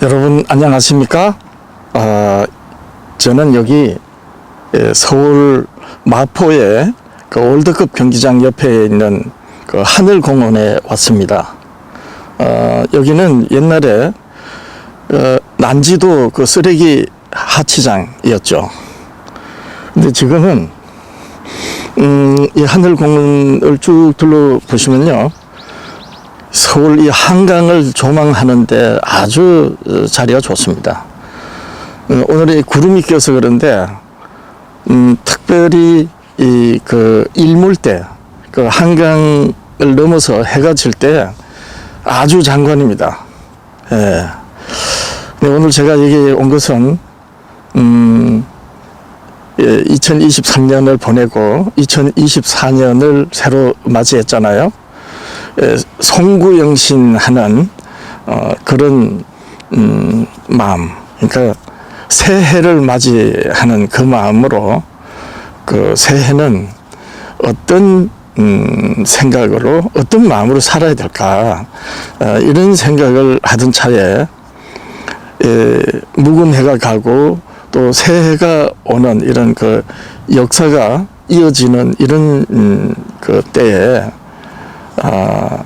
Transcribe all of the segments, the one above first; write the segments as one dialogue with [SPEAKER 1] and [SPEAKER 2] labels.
[SPEAKER 1] 여러분 안녕하십니까? 아, 저는 여기 예, 서울 마포의 그 월드컵 경기장 옆에 있는 그 하늘공원에 왔습니다. 어, 여기는 옛날에 어, 난지도 그 쓰레기 하치장이었죠. 근데 지금은 음, 이 하늘공원을 쭉 둘러보시면요. 서울 이 한강을 조망하는데 아주 어, 자리가 좋습니다. 어, 오늘의 구름이 껴서 그런데 음, 특별히 이 그 일몰 때 그 한강을 넘어서 해가 질 때 아주 장관입니다. 예. 오늘 제가 여기 온 것은 음, 예, 2023년을 보내고 2024년을 새로 맞이했잖아요. 송구영신하는 어, 그런 음, 마음 그러니까 새해를 맞이하는 그 마음으로 그 새해는 어떤 음, 생각으로 어떤 마음으로 살아야 될까 어, 이런 생각을 하던 차에 에, 묵은 해가 가고 또 새해가 오는 이런 그 역사가 이어지는 이런 음, 그 때에 아,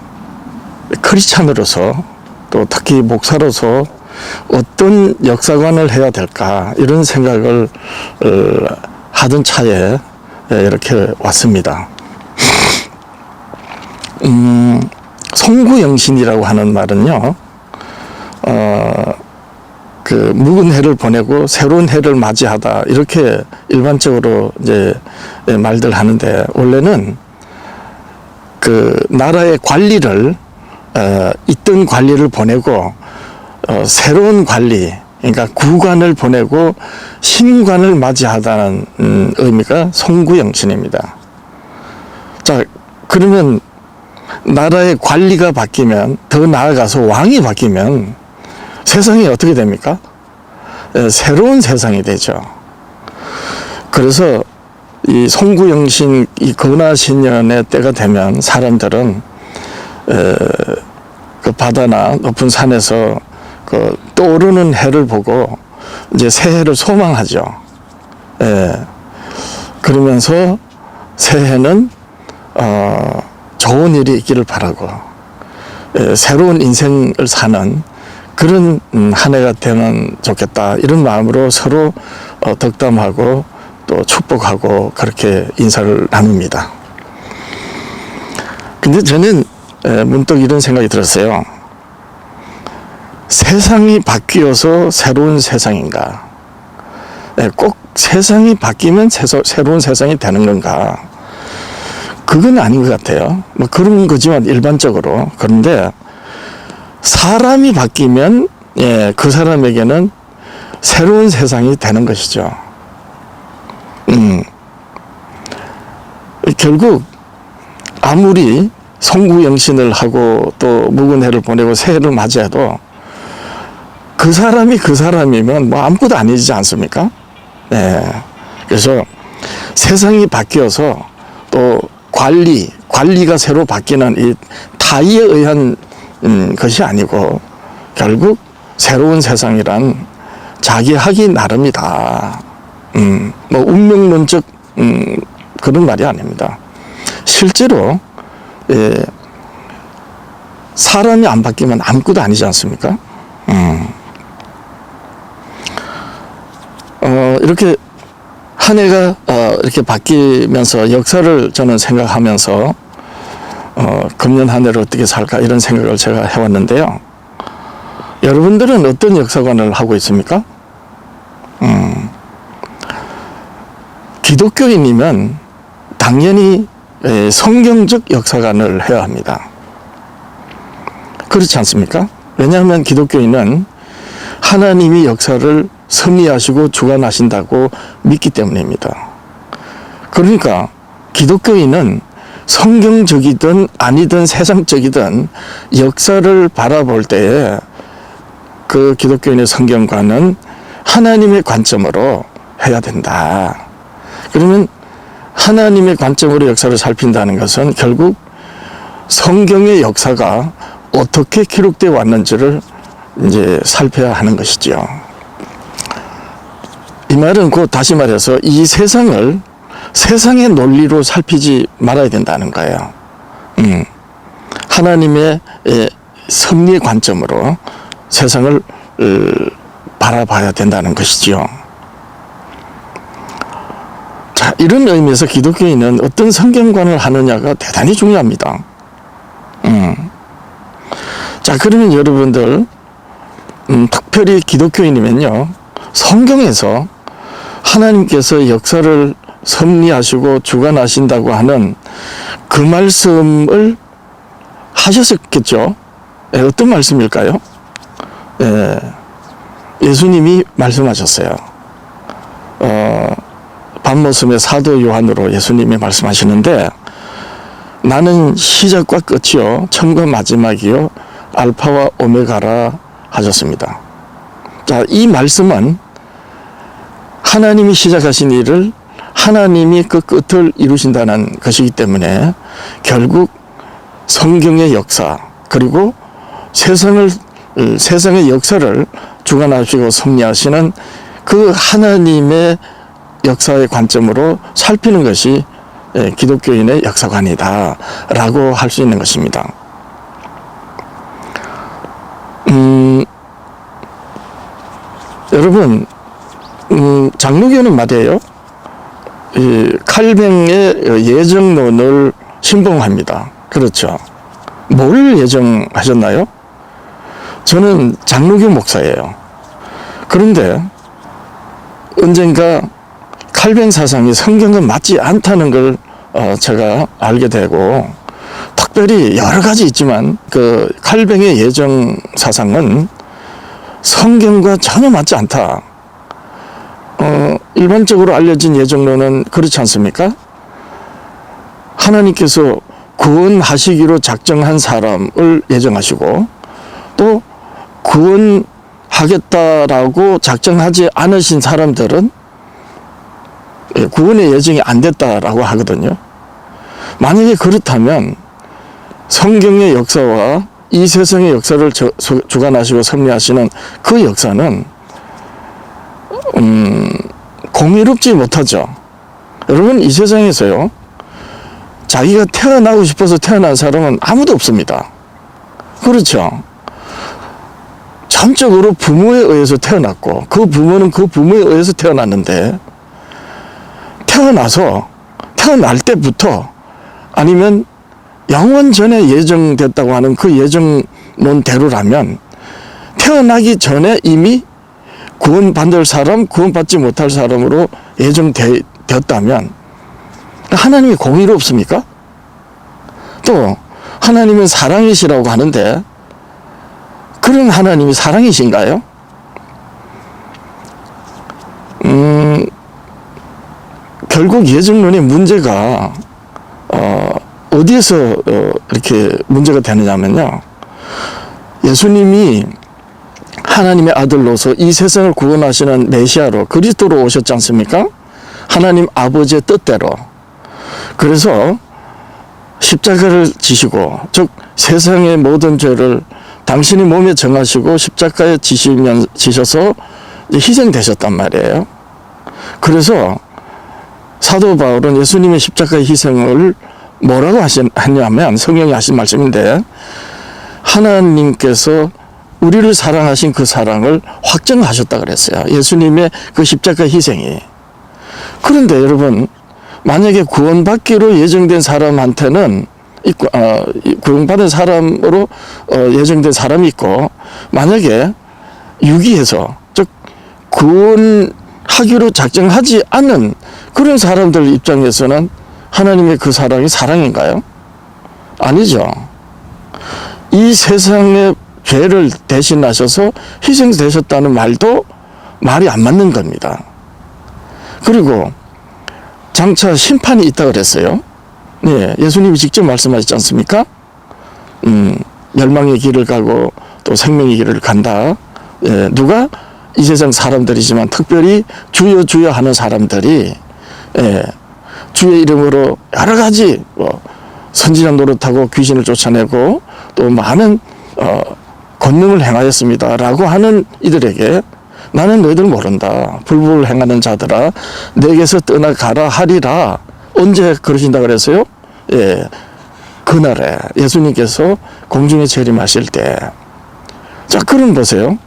[SPEAKER 1] 크리스천으로서또 특히 목사로서 어떤 역사관을 해야 될까 이런 생각을 어, 하던 차에 예, 이렇게 왔습니다. 음, 송구영신이라고 하는 말은요, 어, 그 묵은 해를 보내고 새로운 해를 맞이하다 이렇게 일반적으로 이제 예, 말들 하는데 원래는 그 나라의 관리를 어, 있던 관리를 보내고 어, 새로운 관리 그러니까 구관을 보내고 신관을 맞이하다는 음, 의미가 송구영신입니다. 자 그러면 나라의 관리가 바뀌면 더 나아가서 왕이 바뀌면 세상이 어떻게 됩니까? 어, 새로운 세상이 되죠. 그래서 이 송구영신 이 근화신년의 때가 되면 사람들은 에, 그 바다나 높은 산에서 그 떠오르는 해를 보고 이제 새해를 소망하죠. 예. 그러면서 새해는 어, 좋은 일이 있기를 바라고 예, 새로운 인생을 사는 그런 음, 한 해가 되면 좋겠다 이런 마음으로 서로 어, 덕담하고 또 축복하고 그렇게 인사를 나눕니다. 근데 저는 문득 이런 생각이 들었어요. 세상이 바뀌어서 새로운 세상인가? 꼭 세상이 바뀌면 새로운 세상이 되는 건가? 그건 아닌 것 같아요. 뭐 그런 거지만 일반적으로. 그런데 사람이 바뀌면 예, 그 사람에게는 새로운 세상이 되는 것이죠. 음, 결국 아무리 성구영신을 하고 또 묵은 해를 보내고 새해를 맞이해도 그 사람이 그 사람이면 뭐 아무것도 아니지 않습니까? 네. 그래서 세상이 바뀌어서 또 관리, 관리가 새로 바뀌는 이 타의에 의한 음, 것이 아니고 결국 새로운 세상이란 자기 하기 나름이다. 음, 뭐 운명론적 음, 그런 말이 아닙니다. 실제로 예, 사람이 안 바뀌면 아무것도 아니지 않습니까? 음. 어, 이렇게 한 해가 어, 이렇게 바뀌면서 역사를 저는 생각하면서 어, 금년 한 해를 어떻게 살까 이런 생각을 제가 해왔는데요. 여러분들은 어떤 역사관을 하고 있습니까? 기독교인이면 당연히 예, 성경적 역사관을 해야 합니다. 그렇지 않습니까? 왜냐하면 기독교인은 하나님이 역사를 섭리하시고 주관하신다고 믿기 때문입니다. 그러니까 기독교인은 성경적이든 아니든 세상적이든 역사를 바라볼 때에 그 기독교인의 성경과는 하나님의 관점으로 해야 된다. 그러면 하나님의 관점으로 역사를 살핀다는 것은 결국 성경의 역사가 어떻게 기록되어 왔는지를 이제 살펴야 하는 것이지요. 이 말은 곧 다시 말해서 이 세상을 세상의 논리로 살피지 말아야 된다는 거예요. 음. 하나님의 예, 섭리의 관점으로 세상을 어, 바라봐야 된다는 것이지요. 자, 이런 의미에서 기독교인은 어떤 성경관을 하느냐가 대단히 중요합니다. 음. 자, 그러면 여러분들, 음, 특별히 기독교인이면요, 성경에서 하나님께서 역사를 섭리하시고 주관하신다고 하는 그 말씀을 하셨겠죠 예, 어떤 말씀일까요? 예, 예수님이 말씀하셨어요. 어, 밤모습의 사도 요한으로 예수님이 말씀하시는데 나는 시작과 끝이요 처음과 마지막이요 알파와 오메가라 하셨습니다. 자, 이 말씀은 하나님이 시작하신 일을 하나님이 그 끝을 이루신다는 것이기 때문에 결국 성경의 역사 그리고 세상을 세상의 역사를 주관하시고 섭리하시는 그 하나님의 역사의 관점으로 살피는 것이 예, 기독교인의 역사관이다라고 할 수 있는 것입니다. 음, 여러분, 음, 장로교는 말이에요. 칼뱅의 예정론을 신봉합니다. 그렇죠. 뭘 예정하셨나요? 저는 장로교 목사예요. 그런데 언젠가 칼빈 사상이 성경과 맞지 않다는 걸 어, 제가 알게 되고 특별히 여러 가지 있지만 그 칼뱅의 예정 사상은 성경과 전혀 맞지 않다. 어, 일반적으로 알려진 예정론은 그렇지 않습니까? 하나님께서 구원하시기로 작정한 사람을 예정하시고 또 구원하겠다라고 작정하지 않으신 사람들은 구원의 예정이 안 됐다라고 하거든요. 만약에 그렇다면 성경의 역사와 이 세상의 역사를 주관하시고 섭리하시는 그 역사는 음, 공의롭지 못하죠. 여러분 이 세상에서요. 자기가 태어나고 싶어서 태어난 사람은 아무도 없습니다. 그렇죠. 전적으로 부모에 의해서 태어났고 그 부모는 그 부모에 의해서 태어났는데 태어나서 태어날 때부터 아니면 영원 전에 예정됐다고 하는 그 예정론대로라면 태어나기 전에 이미 구원받을 사람, 구원받지 못할 사람으로 예정되었다면 하나님이 공의롭습니까? 또 하나님은 사랑이시라고 하는데 그런 하나님이 사랑이신가요? 음, 결국 예정론의 문제가 어, 어디에서 어, 이렇게 문제가 되느냐면요. 예수님이 하나님의 아들로서 이 세상을 구원하시는 메시아로 그리스도로 오셨지 않습니까? 하나님 아버지의 뜻대로. 그래서 십자가를 지시고 즉 세상의 모든 죄를 당신이 몸에 정하시고 십자가에 지시면 지셔서 희생되셨단 말이에요. 그래서 사도 바울은 예수님의 십자가의 희생을 뭐라고 하냐면 성령이 하신 말씀인데 하나님께서 우리를 사랑하신 그 사랑을 확증하셨다 그랬어요. 예수님의 그 십자가 희생이. 그런데 여러분 만약에 구원받기로 예정된 사람한테는 어, 구원받은 사람으로 어, 예정된 사람이 있고 만약에 유기해서 즉 구원 하기로 작정하지 않은 그런 사람들 입장에서는 하나님의 그 사랑이 사랑인가요? 아니죠. 이 세상의 죄를 대신하셔서 희생되셨다는 말도 말이 안 맞는 겁니다. 그리고 장차 심판이 있다 그랬어요. 예, 예수님이 직접 말씀하셨지 않습니까? 음, 멸망의 길을 가고 또 생명의 길을 간다. 예, 누가 이 세상 사람들이지만 특별히 주여 주여 하는 사람들이 예, 주의 이름으로 여러 가지 뭐 선진한 노릇하고 귀신을 쫓아내고 또 많은 어, 권능을 행하였습니다라고 하는 이들에게 나는 너희들 모른다 불법을 행하는 자들아 내게서 떠나가라 하리라 언제 그러신다 그랬어요? 예, 그날에 예수님께서 공중에 재림하실 때 자 그럼 보세요.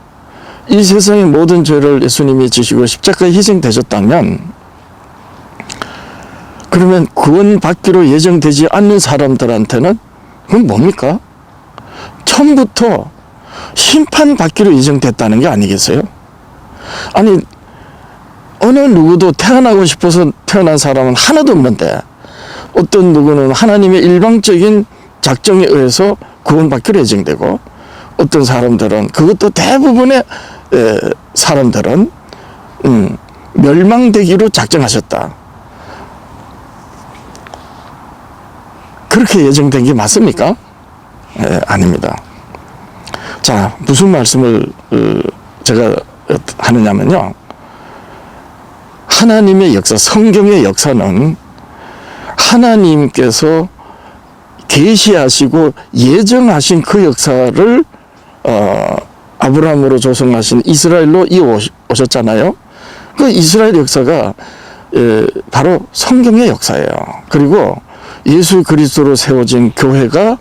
[SPEAKER 1] 이 세상의 모든 죄를 예수님이 지시고 십자가에 희생되셨다면 그러면 구원받기로 예정되지 않는 사람들한테는 그건 뭡니까? 처음부터 심판받기로 예정됐다는 게 아니겠어요? 아니 어느 누구도 태어나고 싶어서 태어난 사람은 하나도 없는데 어떤 누구는 하나님의 일방적인 작정에 의해서 구원받기로 예정되고 어떤 사람들은 그것도 대부분의 사람들은 음, 멸망되기로 작정하셨다. 그렇게 예정된 게 맞습니까? 예, 아닙니다. 자, 무슨 말씀을 어, 제가 하느냐면요. 하나님의 역사, 성경의 역사는 하나님께서 계시하시고 예정하신 그 역사를 어, 아브라함으로 조성하신 이스라엘로 이어오셨잖아요. 그 이스라엘 역사가 바로 성경의 역사예요. 그리고 예수 그리스도로 세워진 교회가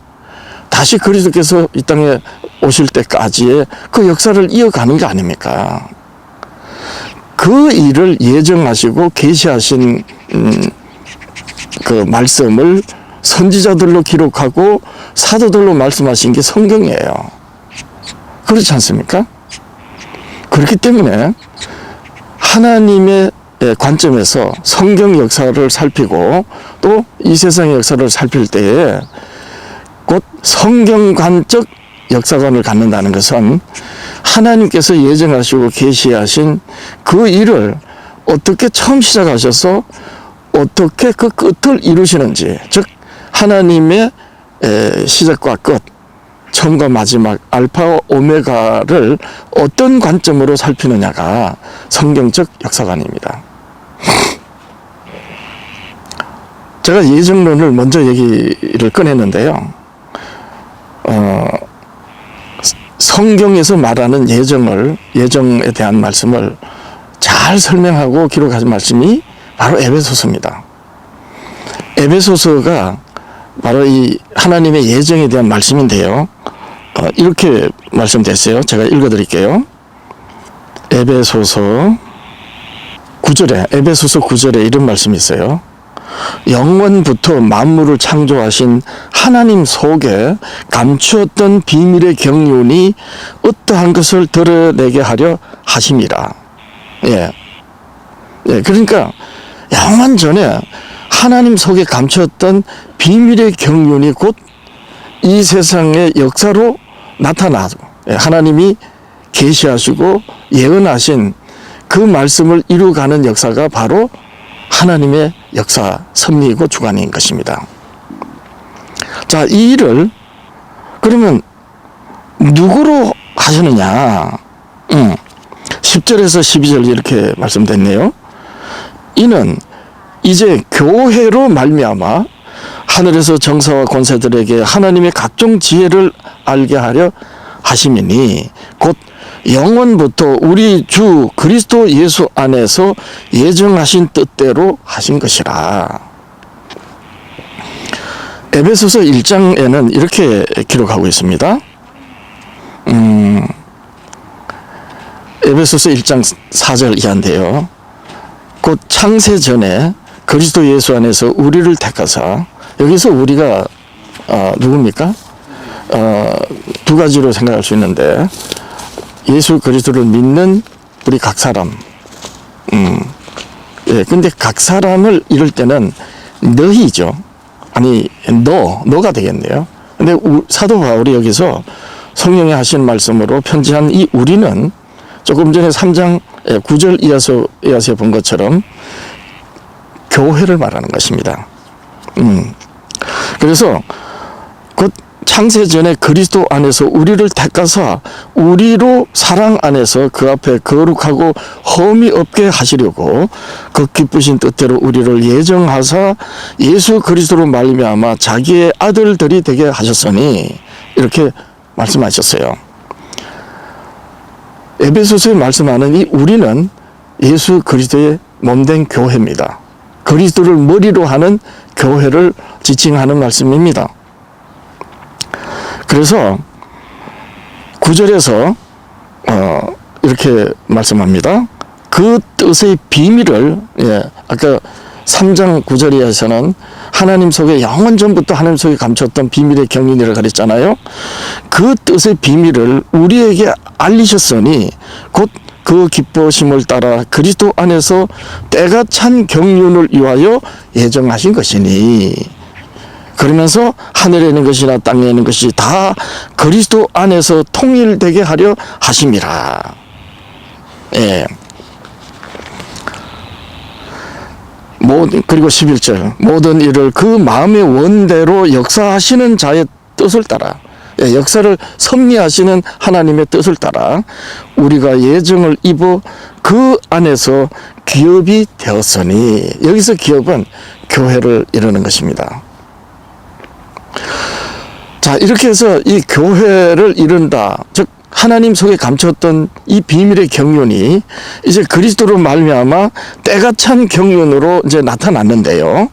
[SPEAKER 1] 다시 그리스도께서 이 땅에 오실 때까지의 그 역사를 이어가는 거 아닙니까? 그 일을 예정하시고 계시하신 음, 그 말씀을 선지자들로 기록하고 사도들로 말씀하신 게 성경이에요. 그렇지 않습니까? 그렇기 때문에 하나님의 예, 관점에서 성경 역사를 살피고 또 이 세상의 역사를 살필 때에 곧 성경관적 역사관을 갖는다는 것은 하나님께서 예정하시고 계시하신 그 일을 어떻게 처음 시작하셔서 어떻게 그 끝을 이루시는지 즉 하나님의 시작과 끝 처음과 마지막 알파 오메가를 어떤 관점으로 살피느냐가 성경적 역사관입니다. 제가 예정론을 먼저 얘기를 꺼냈는데요. 어, 성경에서 말하는 예정을 예정에 대한 말씀을 잘 설명하고 기록하신 말씀이 바로 에베소서입니다. 에베소서가 바로 이 하나님의 예정에 대한 말씀인데요. 어, 이렇게 말씀됐어요. 제가 읽어드릴게요. 에베소서 9절에 에베소서 9절에 이런 말씀이 있어요. 영원부터 만물을 창조하신 하나님 속에 감추었던 비밀의 경륜이 어떠한 것을 드러내게 하려 하심이라. 예. 예, 그러니까 영원 전에 하나님 속에 감췄던 비밀의 경륜이 곧 이 세상의 역사로 나타나고 예, 하나님이 계시하시고 예언하신 그 말씀을 이루가는 역사가 바로 하나님의 역사 섭리이고 주관인 것입니다. 자, 이 일을 그러면 누구로 하시느냐? 음, 10절에서 12절 이렇게 말씀됐네요. 이는 이제 교회로 말미암아 하늘에서 정사와 권세들에게 하나님의 각종 지혜를 알게 하려 하심이니 곧 영원부터 우리 주 그리스도 예수 안에서 예정하신 뜻대로 하신 것이라. 에베소서 1장에는 이렇게 기록하고 있습니다. 음, 에베소서 1장 4절 이한데요. 곧 창세 전에 그리스도 예수 안에서 우리를 택하사 여기서 우리가 어, 누굽니까? 어, 두 가지로 생각할 수 있는데 예수 그리스도를 믿는 우리 각 사람 음. 예, 근데 각 사람을 이럴 때는 너희죠. 아니 너 너가 되겠네요. 근데 우, 사도 바울이 여기서 성령이 하신 말씀으로 편지한 이 우리는 조금 전에 3장 9절 예, 이하서 이하서본 것처럼 교회를 말하는 것입니다. 음. 그래서 곧 창세 전에 그리스도 안에서 우리를 택하사 우리로 사랑 안에서 그 앞에 거룩하고 험이 없게 하시려고 그 기쁘신 뜻대로 우리를 예정하사 예수 그리스도로 말미암아 자기의 아들들이 되게 하셨으니 이렇게 말씀하셨어요. 에베소서에 말씀하는 이 우리는 예수 그리스도의 몸된 교회입니다. 그리스도를 머리로 하는 교회를 지칭하는 말씀입니다. 그래서 9절에서 어, 이렇게 말씀합니다. 그 뜻의 비밀을 예, 아까 3장 9절에서는 하나님 속에 영원 전부터 하나님 속에 감췄던 비밀의 경륜이라고 그랬잖아요. 그 뜻의 비밀을 우리에게 알리셨으니 곧그 기뻐심을 따라 그리스도 안에서 때가 찬 경륜을 위하여 예정하신 것이니 그러면서 하늘에 있는 것이나 땅에 있는 것이 다 그리스도 안에서 통일되게 하려 하심이라. 예. 모든 그리고 11절 모든 일을 그 마음의 원대로 역사하시는 자의 뜻을 따라 예, 역사를 섭리하시는 하나님의 뜻을 따라 우리가 예정을 입어 그 안에서 기업이 되었으니 여기서 기업은 교회를 이루는 것입니다. 자 이렇게 해서 이 교회를 이룬다 즉 하나님 속에 감췄던 이 비밀의 경륜이 이제 그리스도로 말미암아 때가 찬 경륜으로 이제 나타났는데요.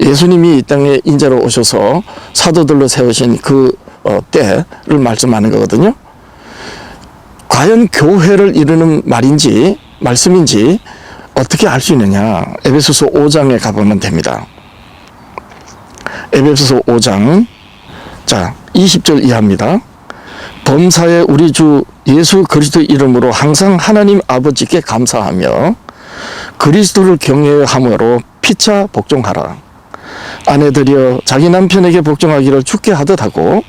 [SPEAKER 1] 예수님이 이 땅에 인자로 오셔서 사도들로 세우신 그 어, 때를 말씀하는 거거든요. 과연 교회를 이루는 말인지 말씀인지 어떻게 알 수 있느냐? 에베소서 5장에 가보면 됩니다. 에베소서 5장 자 20절 이하입니다. 범사에 우리 주 예수 그리스도 이름으로 항상 하나님 아버지께 감사하며 그리스도를 경외함으로 피차 복종하라. 아내들이여 자기 남편에게 복종하기를 죽게 하듯 하고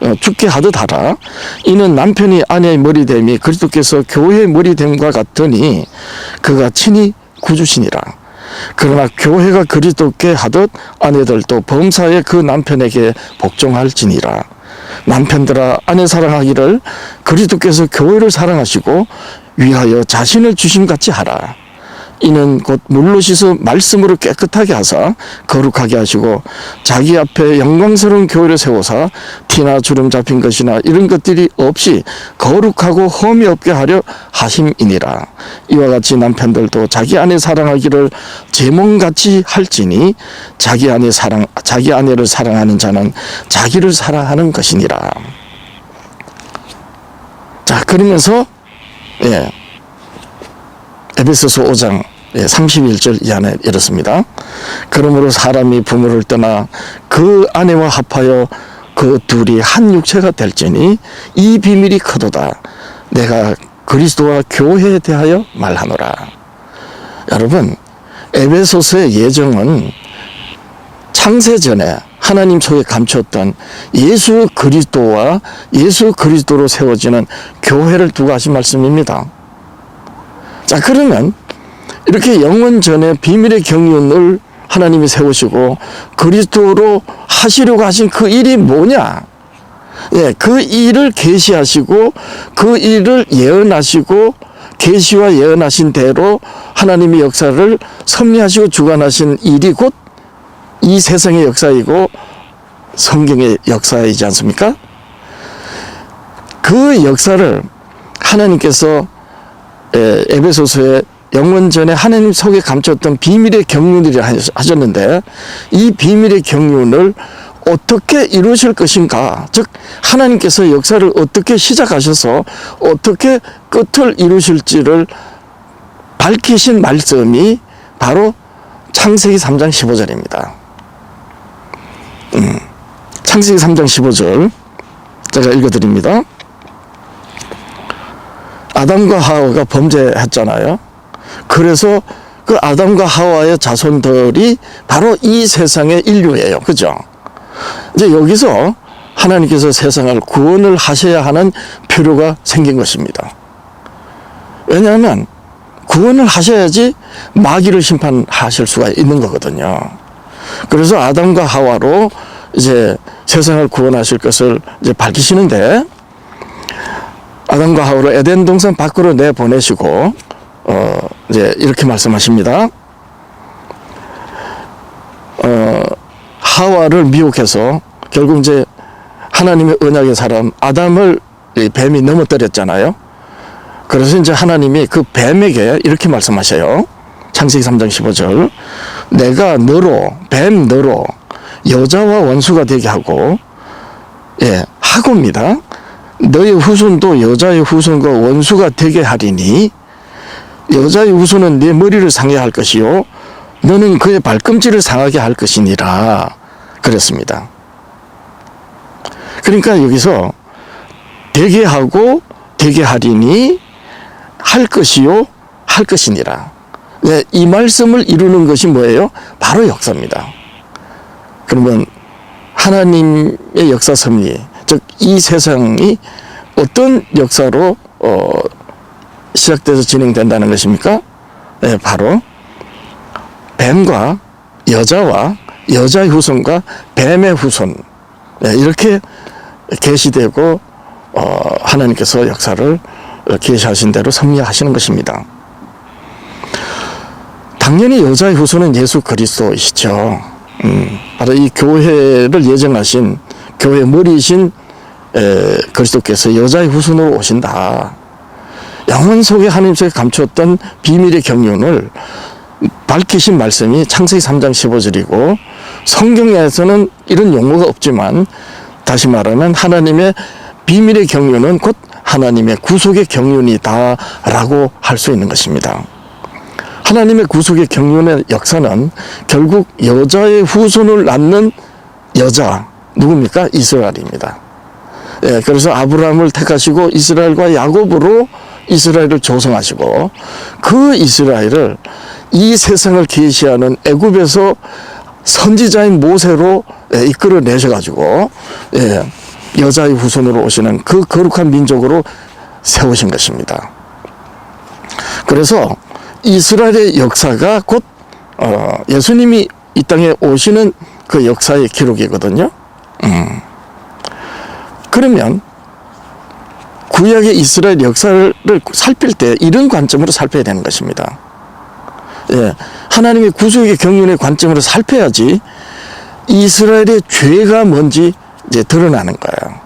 [SPEAKER 1] 어, 죽게 하듯하라. 이는 남편이 아내의 머리됨이 그리스도께서 교회의 머리됨과 같으니 그가 친히 구주시니라. 그러나 교회가 그리스도께 하듯 아내들도 범사에 그 남편에게 복종할지니라. 남편들아 아내 사랑하기를 그리스도께서 교회를 사랑하시고 위하여 자신을 주심 같이 하라. 이는 곧 물로 씻어 말씀으로 깨끗하게 하사 거룩하게 하시고 자기 앞에 영광스러운 교회를 세워서 피나 주름 잡힌 것이나 이런 것들이 없이 거룩하고 험이 없게 하려 하심이니라. 이와 같이 남편들도 자기 아내 사랑하기를 제 몸같이 할지니 자기 아내 사랑 자기 아내를 사랑하는 자는 자기를 사랑하는 것이니라. 자 그러면서 예 에베소서 5장 31절 예, 이안에 이렇습니다. 그러므로 사람이 부모를 떠나 그 아내와 합하여 그 둘이 한 육체가 될지니 이 비밀이 크도다. 내가 그리스도와 교회에 대하여 말하노라. 여러분, 에베소서의 예정은 창세 전에 하나님 속에 감췄던 예수 그리스도와 예수 그리스도로 세워지는 교회를 두고 하신 말씀입니다. 자, 그러면 이렇게 영원 전에 비밀의 경륜을 하나님이 세우시고 그리스도로 하시려고 하신 그 일이 뭐냐? 예, 그 일을 계시하시고 그 일을 예언하시고 계시와 예언하신 대로 하나님이 역사를 섭리하시고 주관하신 일이 곧 이 세상의 역사이고 성경의 역사이지 않습니까? 그 역사를 하나님께서 에베소서에 영원 전에 하나님 속에 감췄던 비밀의 경륜들이 하셨는데 이 비밀의 경륜을 어떻게 이루실 것인가 즉 하나님께서 역사를 어떻게 시작하셔서 어떻게 끝을 이루실지를 밝히신 말씀이 바로 창세기 3장 15절입니다. 음, 창세기 3장 15절 제가 읽어드립니다. 아담과 하와가 범죄했잖아요. 그래서 그 아담과 하와의 자손들이 바로 이 세상의 인류예요. 그죠? 이제 여기서 하나님께서 세상을 구원을 하셔야 하는 필요가 생긴 것입니다. 왜냐하면 구원을 하셔야지 마귀를 심판하실 수가 있는 거거든요. 그래서 아담과 하와로 이제 세상을 구원하실 것을 이제 밝히시는데 아담과 하와를 에덴 동산 밖으로 내보내시고 어 이제 이렇게 말씀하십니다. 어, 하와를 미혹해서 결국 이제 하나님의 언약의 사람 아담을 뱀이 넘어뜨렸잖아요. 그래서 이제 하나님이 그 뱀에게 이렇게 말씀하셔요. 창세기 3장 15절. 내가 너로 뱀 너로 여자와 원수가 되게 하고 예, 하고입니다. 너의 후손도 여자의 후손과 원수가 되게 하리니 여자의 우수는 내 머리를 상해 할 것이요 너는 그의 발꿈치를 상하게 할 것이니라 그랬습니다. 그러니까 여기서 되게 하고 되게 하리니 할 것이요 할 것이니라. 네, 이 말씀을 이루는 것이 뭐예요? 바로 역사입니다. 그러면 하나님의 역사 섭리, 즉 이 세상이 어떤 역사로 어, 시작돼서 진행된다는 것입니까? 네, 바로 뱀과 여자와 여자의 후손과 뱀의 후손 네, 이렇게 계시되고 어, 하나님께서 역사를 계시하신 대로 섭리하시는 것입니다. 당연히 여자의 후손은 예수 그리스도이시죠. 음, 바로 이 교회를 예정하신 교회 머리이신 에, 그리스도께서 여자의 후손으로 오신다. 영원 속에 하나님 속에 감추었던 비밀의 경륜을 밝히신 말씀이 창세기 3장 15절이고 성경에서는 이런 용어가 없지만 다시 말하면 하나님의 비밀의 경륜은 곧 하나님의 구속의 경륜이다라고 할 수 있는 것입니다. 하나님의 구속의 경륜의 역사는 결국 여자의 후손을 낳는 여자 누굽니까? 이스라엘입니다. 예, 그래서 아브라함을 택하시고 이스라엘과 야곱으로 이스라엘을 조성하시고 그 이스라엘을 이 세상을 계시하는 애굽에서 선지자인 모세로 예, 이끌어 내셔 가지고 예, 여자의 후손으로 오시는 그 거룩한 민족으로 세우신 것입니다. 그래서 이스라엘의 역사가 곧 어, 예수님이 이 땅에 오시는 그 역사의 기록이거든요. 음. 그러면 구약의 이스라엘 역사를 살필 때 이런 관점으로 살펴야 되는 것입니다. 예, 하나님의 구속의 경륜의 관점으로 살펴야지 이스라엘의 죄가 뭔지 이제 드러나는 거예요.